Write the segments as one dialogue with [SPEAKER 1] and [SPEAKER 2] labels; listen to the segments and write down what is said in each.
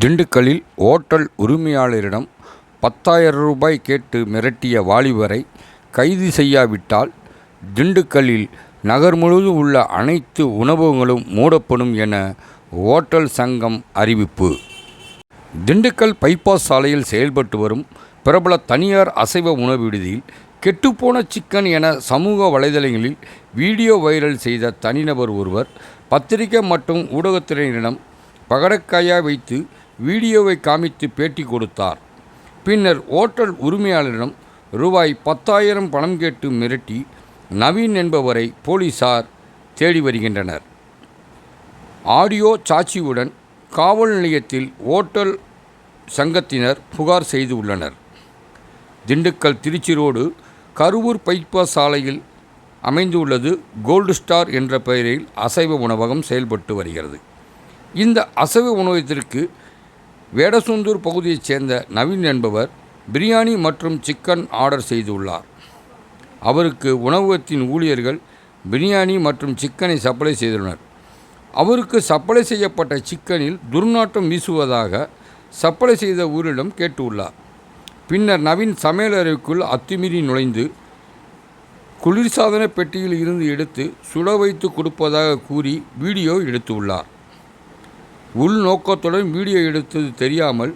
[SPEAKER 1] திண்டுக்கல்லில் ஓட்டல் உரிமையாளரிடம் பத்தாயிரம் ரூபாய் கேட்டு மிரட்டிய வாலிபரை கைது செய்யாவிட்டால் திண்டுக்கல்லில் நகர் முழுவதும் உள்ள அனைத்து உணவகங்களும் மூடப்படும் என ஓட்டல் சங்கம் அறிவிப்பு. திண்டுக்கல் பைபாஸ் சாலையில் செயல்பட்டு வரும் பிரபல தனியார் அசைவ உணவு விடுதியில் கெட்டுப்போன சிக்கன் என சமூக வலைதளங்களில் வீடியோ வைரல் செய்த தனிநபர் ஒருவர் பத்திரிகை மற்றும் ஊடகத்தினரிடம் பகடக்காயா வைத்து வீடியோவை காமித்து பேட்டி கொடுத்தார். பின்னர் ஓட்டல் உரிமையாளரிடம் ரூபாய் பத்தாயிரம் பணம் கேட்டு மிரட்டி நவீன் என்பவரை போலீசார் தேடி வருகின்றனர். ஆடியோ சாட்சியுடன் காவல் நிலையத்தில் ஓட்டல் சங்கத்தினர் புகார் செய்துள்ளனர் திண்டுக்கல் திருச்சி ரோடு கருவூர் பைப்பாஸ் சாலையில் அமைந்துள்ளது கோல்டு ஸ்டார் என்ற பெயரில் அசைவ உணவகம் செயல்பட்டு வருகிறது. இந்த அசைவ உணவகத்திற்கு வேடசுந்தூர் பகுதியைச் சேர்ந்த நவீன் என்பவர் பிரியாணி மற்றும் சிக்கன் ஆர்டர் செய்துள்ளார். அவருக்கு உணவகத்தின் ஊழியர்கள் பிரியாணி மற்றும் சிக்கனை சப்ளை செய்துள்ளனர். அவருக்கு சப்ளை செய்யப்பட்ட சிக்கனில் துர்நாற்றம் வீசுவதாக சப்ளை செய்த ஊரிடம் கேட்டுள்ளார். பின்னர் நவீன் சமையலறைக்குள் அத்துமீறி நுழைந்து குளிர்சாதன பெட்டியில் இருந்து எடுத்து சுட வைத்து கொடுப்பதாக கூறி வீடியோ எடுத்துள்ளார். உள்நோக்கத்துடன் வீடியோ எடுத்தது தெரியாமல்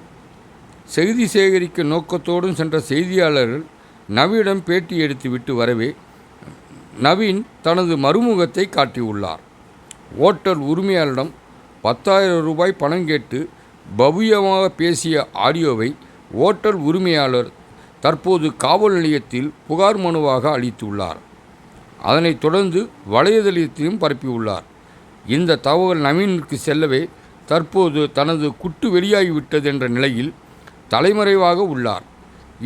[SPEAKER 1] செய்தி சேகரிக்க நோக்கத்தோடும் சென்ற செய்தியாளர்கள் நவியிடம் பேட்டி எடுத்துவிட்டு வரவே நவீன் தனது மறுமுகத்தை காட்டியுள்ளார். ஓட்டல் உரிமையாளரிடம் பத்தாயிரம் ரூபாய் பணம் கேட்டு பவ்யமாக பேசிய ஆடியோவை ஓட்டல் உரிமையாளர் தற்போது காவல் நிலையத்தில் புகார் மனுவாக அளித்துள்ளார். அதனைத் தொடர்ந்து வலைதளத்திலும் பரப்பியுள்ளார். இந்த தகவல் நவீனுக்கு செல்லவே தற்போது தனது குட்டு வெளியாகிவிட்டது என்ற நிலையில் தலைமறைவாக உள்ளார்.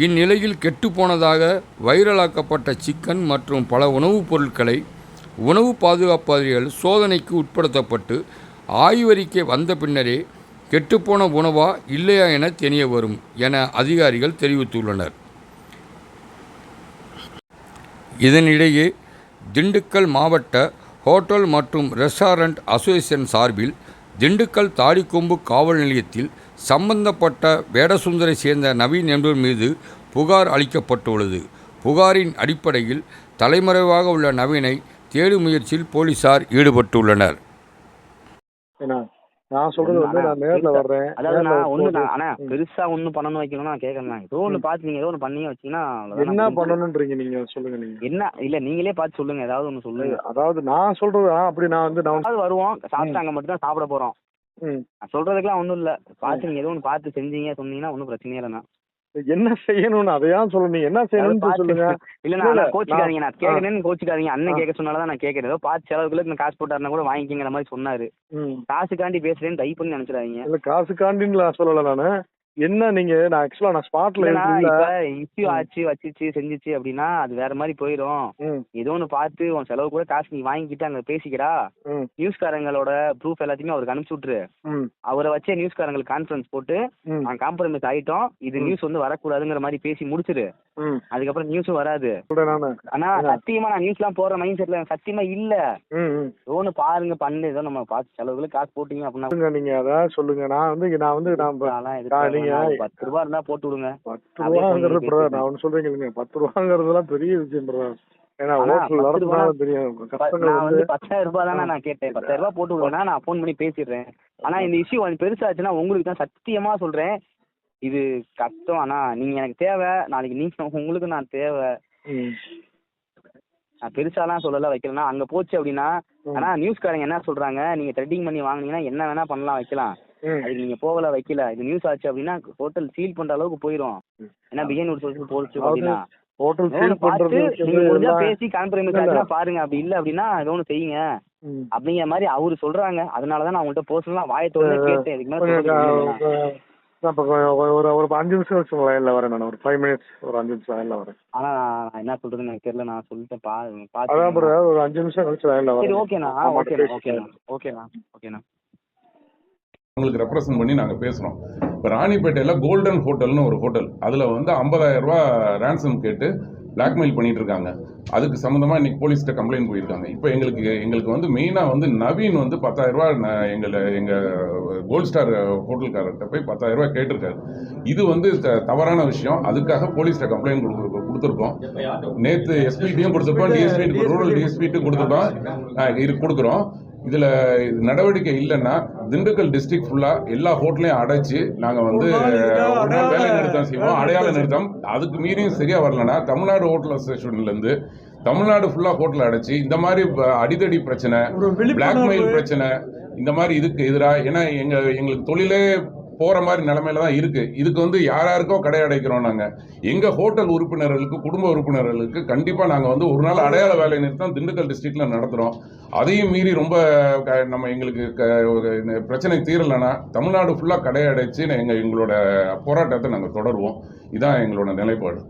[SPEAKER 1] இந்நிலையில் கெட்டுப்போனதாக வைரலாக்கப்பட்ட சிக்கன் மற்றும் பல உணவுப் பொருட்களை உணவு பாதுகாப்பு அதிகாரிகள் சோதனைக்கு உட்படுத்தப்பட்டு ஆய்வறிக்கை வந்த பின்னரே கெட்டுப்போன உணவா இல்லையா என தெரிய வரும் என அதிகாரிகள் தெரிவித்துள்ளனர். இதனிடையே திண்டுக்கல் மாவட்ட ஹோட்டல் மற்றும் ரெஸ்டாரண்ட் அசோசியேஷன் சார்பில் திண்டுக்கல் தாடிக்கொம்பு காவல் நிலையத்தில் சம்பந்தப்பட்ட வேடசுந்தரை சேர்ந்த நவீன் என்பவர் மீது புகார் அளிக்கப்பட்டுள்ளது. புகாரின் அடிப்படையில் தலைமறைவாக உள்ள நவீனை தேடும் முயற்சியில் போலீசார் ஈடுபட்டுள்ளனர்.
[SPEAKER 2] நான் சொல்றது வந்து நான் நேர்ல வர்றேன்.
[SPEAKER 3] அதாவது நான் ஒண்ணு அண்ணா பெருசா ஒண்ணு பண்ணணும் வைக்கணும் நான் கேட்கறேன் ஏதோ ஒண்ணு பார்த்து நீங்க ஏதோ ஒண்ணு பண்ணியே வச்சீங்கன்னா
[SPEAKER 2] என்ன பண்ணணும்ன்றீங்க நீங்க? சொல்லுங்க நீங்க.
[SPEAKER 3] என்ன? இல்ல நீங்களே பார்த்து சொல்லுங்க. ஏதாவது ஒண்ணு சொல்லுங்க.
[SPEAKER 2] அதாவது நான் சொல்றது அப்படி நான் வந்து நான்
[SPEAKER 3] வருவோம். சாப்பிட்டு அங்க மட்டும் தான் சாப்பிட போறோம். நான் சொல்றதுக்கெல்லாம் ஒண்ணும் இல்ல. பார்த்து நீங்க ஏதோ ஒண்ணு பார்த்து செஞ்சீங்க சொன்னீங்கன்னா ஒன்றும் பிரச்சனையே இல்லைண்ணா.
[SPEAKER 2] என்ன செய்யணும்னு அதையான் சொல்லணும் என்ன செய்யணும்னு சொல்லுங்க.
[SPEAKER 3] இல்ல நான் கோச்சிக்காதீங்க. நான் கேட்கறேன்னு கோச்சிக்காதீங்க. அண்ணன். கேட்க சொன்னாலதான் நான் கேட்கறேன். ஏதோ பார்த்து செலவுக்குள்ள காசு போட்டாருன்னா கூட வாங்கிக்கிங்கிற மாதிரி சொன்னாரு. காசுக்காண்டி பேசுறேன்னு தை பண்ணி நினைச்சிடாதீங்க.
[SPEAKER 2] இல்ல காசுக்காண்டின்னு சொல்லல நானு. என்ன நீங்க? நான் ஆக்சுவலா நான் ஸ்பாட்ல
[SPEAKER 3] இஷ்யூ. ஆச்சு வச்சிச்சு செஞ்சுச்சு அப்படின்னா அது வேற மாதிரி போயிடும். ஏதோ ஒன்று பார்த்து உன் செலவு கூட காசு நீ வாங்கிக்கிட்டு அங்கே பேசிக்கிறா நியூஸ்காரங்களோட ப்ரூஃப் எல்லாத்தையுமே அவருக்கு அனுப்பிச்சு விட்டுரு. அவரை வச்சே நியூஸ்காரங்களுக்கு கான்ஃபரன்ஸ் போட்டு நாங்கள் காம்ப்ரமைஸ் ஆகிட்டோம் இது. நியூஸ் வந்து வரக்கூடாதுங்கிற மாதிரி பேசி முடிச்சிரு. அதுக்கப்புறம் நியூஸும் வராது.
[SPEAKER 2] நானு.
[SPEAKER 3] ஆனா. சத்தியமா நான் நியூஸ்லாம் போடுற மைண்ட் செட்ல சத்தியமா இல்ல. ஒன்று பாருங்க பண்ணு. ஏதோ நம்ம பார்த்து செலவுகளை காசு போட்டீங்க அப்படின்னா
[SPEAKER 2] நீங்க அதான் சொல்லுங்க. நான் வந்து நான் வந்து நான்
[SPEAKER 3] பத்து ரூபா இருந்தா போட்டு விடுங்க.
[SPEAKER 2] பத்து ரூபாங்கிறது பிரதர் நான் ஒண்ணு சொல்றேன் இல்லைங்க பத்து ரூபாங்கிறதுலாம் பெரிய விஷயம் பிரதர். ஏன்னா ஹோட்டல் தெரியும்.
[SPEAKER 3] நான்
[SPEAKER 2] வந்து
[SPEAKER 3] பத்தாயிரம் ரூபாய் தானே நான் கேட்டேன். பத்தாயிரம் ரூபாய் போட்டு விடுவேன்னா நான் ஃபோன் பண்ணி பேசிடுறேன். ஆனா இந்த இஷ்யூ கொஞ்சம் பெருசாச்சுன்னா உங்களுக்கு தான் சத்தியமா சொல்றேன். இது கஷ்டம். ஆனா நீங்க எனக்கு தேவை. நாளைக்கு நீங்க உங்களுக்கு நான் தேவை. நான் பெருசாலாம் சொல்லல வைக்கலனா அங்க போச்சு அப்படின்னா. ஆனா நியூஸ்காரங்க என்ன சொல்றாங்க? நீங்க த்ரெட்டிங் பண்ணி வாங்குனீங்கன்னா என்ன வேணா பண்ணலாம் வைக்கலாம். அதுக்கு நீங்க போகல வைக்கல. இது நியூஸ் ஆச்சு அப்படின்னா ஹோட்டல் சீல் பண்ற அளவுக்கு போயிடும். ஏன்னா பிஹைண்ட் ஒரு சொல்லிட்டு போச்சு அப்படின்னா.
[SPEAKER 2] ஹோட்டல் சீல் பண்றது
[SPEAKER 3] நீங்க பேசி கான்பிரமைஸ்
[SPEAKER 2] இல்ல, இல்ல.
[SPEAKER 3] ஆச்சுன்னா பாருங்க. அப்படி இல்ல அப்படின்னா ஏதோ ஒண்ணு செய்யுங்க. அப்படிங்கிற மாதிரி அவரு சொல்றாங்க. அதனாலதான் நான் உங்கள்கிட்ட பர்சனலா வாயை திறந்து
[SPEAKER 2] அஹ்
[SPEAKER 3] கேட்டேன். இதுக்கு மேல
[SPEAKER 2] ஒரு ஒரு அஞ்சு நிமிஷம் வச்சு லைன்ல வரேன் நான். ஒரு ஃபைவ் மினிட்ஸ் ஒரு அஞ்சு நிமிஷம் லைன்ல வரேன்.
[SPEAKER 3] ஆனா நான் என்ன சொல்றதுன்னு எனக்கு தெரியல. நான் சொல்லிட்டேன். பா
[SPEAKER 2] அதான்
[SPEAKER 3] பாத்து
[SPEAKER 2] பிரதர் ஒரு அஞ்சு நிமிஷம் கழிச்சு லைன்ல
[SPEAKER 3] சரி
[SPEAKER 2] வரேன்
[SPEAKER 3] ஓகேண்ணா
[SPEAKER 2] ஆமா,
[SPEAKER 3] ஓகேண்ணா
[SPEAKER 2] பேசி-
[SPEAKER 3] ஓகேண்ணா ஓகேண்ணா ஓகேண்ணா
[SPEAKER 4] உங்களுக்கு ரெப்ரசன்ட் பண்ணி நாங்கள் பேசுகிறோம் இப்போ ராணிப்பேட்டையில் கோல்டன் ஹோட்டல்னு ஒரு ஹோட்டல் அதில் வந்து 50000 ரூபாய் ரேன்சம் கேட்டு பிளாக்மெயில் பண்ணிட்டு இருக்காங்க அதுக்கு சம்மந்தமாக இன்னைக்கு போலீஸ்கிட்ட கம்ப்ளைண்ட் போயிருக்காங்க. இப்போ எங்களுக்கு எங்களுக்கு வந்து மெயினாக வந்து நவீன் வந்து நான் எங்களை எங்கள் கோல்ட் ஸ்டார் ஹோட்டல்காரர்கிட்ட போய் பத்தாயிரம் ரூபாய் கேட்டிருக்காரு. இது வந்து தவறான விஷயம். அதுக்காக போலீஸ்கிட்ட கம்ப்ளைண்ட் கொடுத்துருக்கோம் கொடுத்துருக்கோம். நேற்று எஸ்பிடியும் கொடுத்துருக்கோம் டிஎஸ்பி ரூரல் டிஎஸ்பிட்டும் கொடுத்துருக்கோம். இது கொடுக்குறோம். இதில் நடவடிக்கை இல்லைன்னா திண்டுக்கல் டிஸ்ட்ரிக்ட் ஃபுல்லாக எல்லா ஹோட்டலையும் அடைச்சு நாங்கள் வந்து வேலை நிறுத்தம் செய்வோம். அடையாள நிறுத்தம் அதுக்கு மீறியும் சரியாக வரலன்னா தமிழ்நாடு ஹோட்டல் அசோசியேஷன்லேருந்து தமிழ்நாடு ஃபுல்லாக ஹோட்டல் அடைச்சு இந்த மாதிரி அடிதடி பிரச்சனை பிளாக்மெயில் பிரச்சனை இந்த மாதிரி இதுக்கு எதிராக ஏன்னா எங்க எங்களுக்கு தொழிலே போற மாதிரி நிலைமையில தான் இருக்கு. இதுக்கு வந்து யார் யாருக்கோ கடை அடைக்கிறோம் நாங்க. எங்க ஹோட்டல் உறுப்பினர்களுக்கு குடும்ப உறுப்பினர்களுக்கு கண்டிப்பா நாங்க வந்து ஒரு நாள் அடையாள வேலை நிறுத்தம் திண்டுக்கல் டிஸ்ட்ரிக்ட்ல நடத்துறோம். அதையும் மீறி ரொம்ப க- நம்ம எங்களுக்கு க- ஒரு பிரச்சனை தீரலைன்னா தமிழ்நாடு ஃபுல்லா கடை அடைச்சு எங்க எங்களோட போராட்டத்தை நாங்க தொடருவோம். இதான் எங்களோட நிலைப்பாடு.